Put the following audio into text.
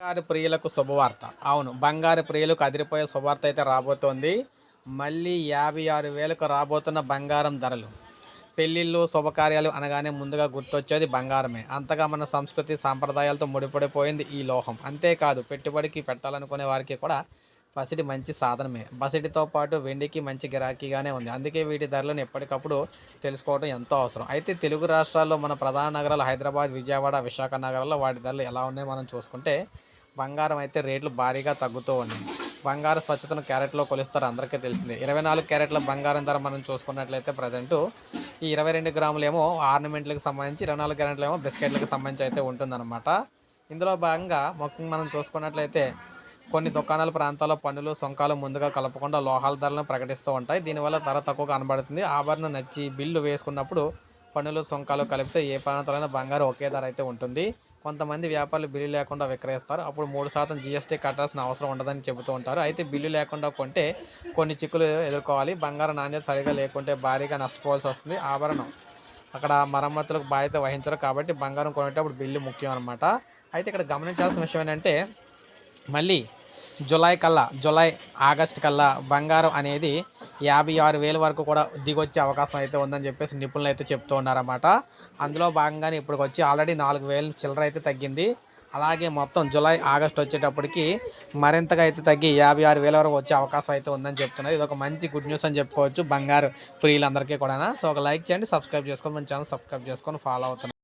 బంగారు ప్రియులకు శుభవార్త. అవును బంగారు ప్రియులకు అదిరిపోయే శుభవార్త అయితే రాబోతోంది. మళ్ళీ యాభై ఆరు వేలకు రాబోతున్న బంగారం ధరలు. పెళ్ళిళ్ళు శుభకార్యాలు అనగానే ముందుగా గుర్తొచ్చేది బంగారమే. అంతగా మన సంస్కృతి సాంప్రదాయాలతో ముడిపడిపోయింది ఈ లోహం. అంతేకాదు పెట్టుబడికి పెట్టాలనుకునే వారికి కూడా పసిడి మంచి సాధనమే. బసిడితో పాటు వెండికి మంచి గిరాకీగానే ఉంది. అందుకే వీటి ధరలను ఎప్పటికప్పుడు తెలుసుకోవడం ఎంతో అవసరం. అయితే తెలుగు రాష్ట్రాల్లో మన ప్రధాన నగరాలు హైదరాబాద్ విజయవాడ విశాఖ నగరాల్లో వాటి ధరలు ఎలా ఉన్నాయో మనం చూసుకుంటే బంగారం అయితే రేట్లు భారీగా తగ్గుతూ ఉన్నాయి బంగారు స్వచ్ఛతను క్యారెట్లో కొలుస్తారు అందరికీ తెలిసిందే. ఇరవై నాలుగు క్యారెట్ల బంగారం ధర మనం చూసుకున్నట్లయితే ప్రజెంట్ ఈ ఇరవై రెండు గ్రాములేమో ఆర్నమెంట్లకు సంబంధించి ఇరవై నాలుగు క్యారెట్లు ఏమో బిస్కెట్లకు సంబంధించి అయితే ఉంటుందన్నమాట. ఇందులో భాగంగా మొక్క మనం చూసుకున్నట్లయితే కొన్ని దుకాణాల ప్రాంతాల్లో పన్నులు సొంకాలు ముందుగా కలపకుండా లోహాల ధరలను ప్రకటిస్తూ ఉంటాయి. దీనివల్ల ధర తక్కువ కనబడుతుంది. ఆభరణం నచ్చి బిల్లు వేసుకున్నప్పుడు పన్నులు సొంకాలు కలిపితే ఏ ప్రాంతంలో బంగారం ఒకే ధర అయితే ఉంటుంది. కొంతమంది వ్యాపారులు బిల్లు లేకుండా విక్రయిస్తారు. అప్పుడు మూడు శాతం జీఎస్టీ కట్టాల్సిన అవసరం ఉండదని చెబుతూ ఉంటారు. అయితే బిల్లు లేకుండా కొంటే కొన్ని చిక్కులు ఎదుర్కోవాలి. బంగారం నాణ్యత సరిగా లేకుంటే భారీగా నష్టపోవాల్సి వస్తుంది. ఆభరణం అక్కడ మరమ్మతులకు బాధ్యత వహించరు కాబట్టి బంగారం కొనేటప్పుడు బిల్లు ముఖ్యం అనమాట అయితే ఇక్కడ గమనించాల్సిన విషయం ఏంటంటే మళ్ళీ జూలై కల్లా జులై ఆగస్ట్ కల్లా బంగారం అనేది యాభై ఆరు వేల వరకు కూడా దిగొచ్చే అవకాశం అయితే ఉందని చెప్పేసి నిపుణులు అయితే చెప్తూ ఉన్నారన్నమాట. అందులో భాగంగానే ఇప్పుడు వచ్చి ఆల్రెడీ నాలుగు వేలు చిల్లర అయితే తగ్గింది. అలాగే మొత్తం జులై ఆగస్ట్ వచ్చేటప్పటికి మరింతగా అయితే తగ్గి యాభై ఆరు వేల వరకు వచ్చే అవకాశం అయితే ఉందని చెప్తున్నారు. ఇది ఒక మంచి గుడ్ న్యూస్ అని చెప్పుకోవచ్చు బంగారు ప్రియులందరికీ కూడా సో ఒక లైక్ చేయండి సబ్స్క్రైబ్ చేసుకొని మన ఛానల్ సబ్స్క్రైబ్ చేసుకొని ఫాలో అవుతున్నాను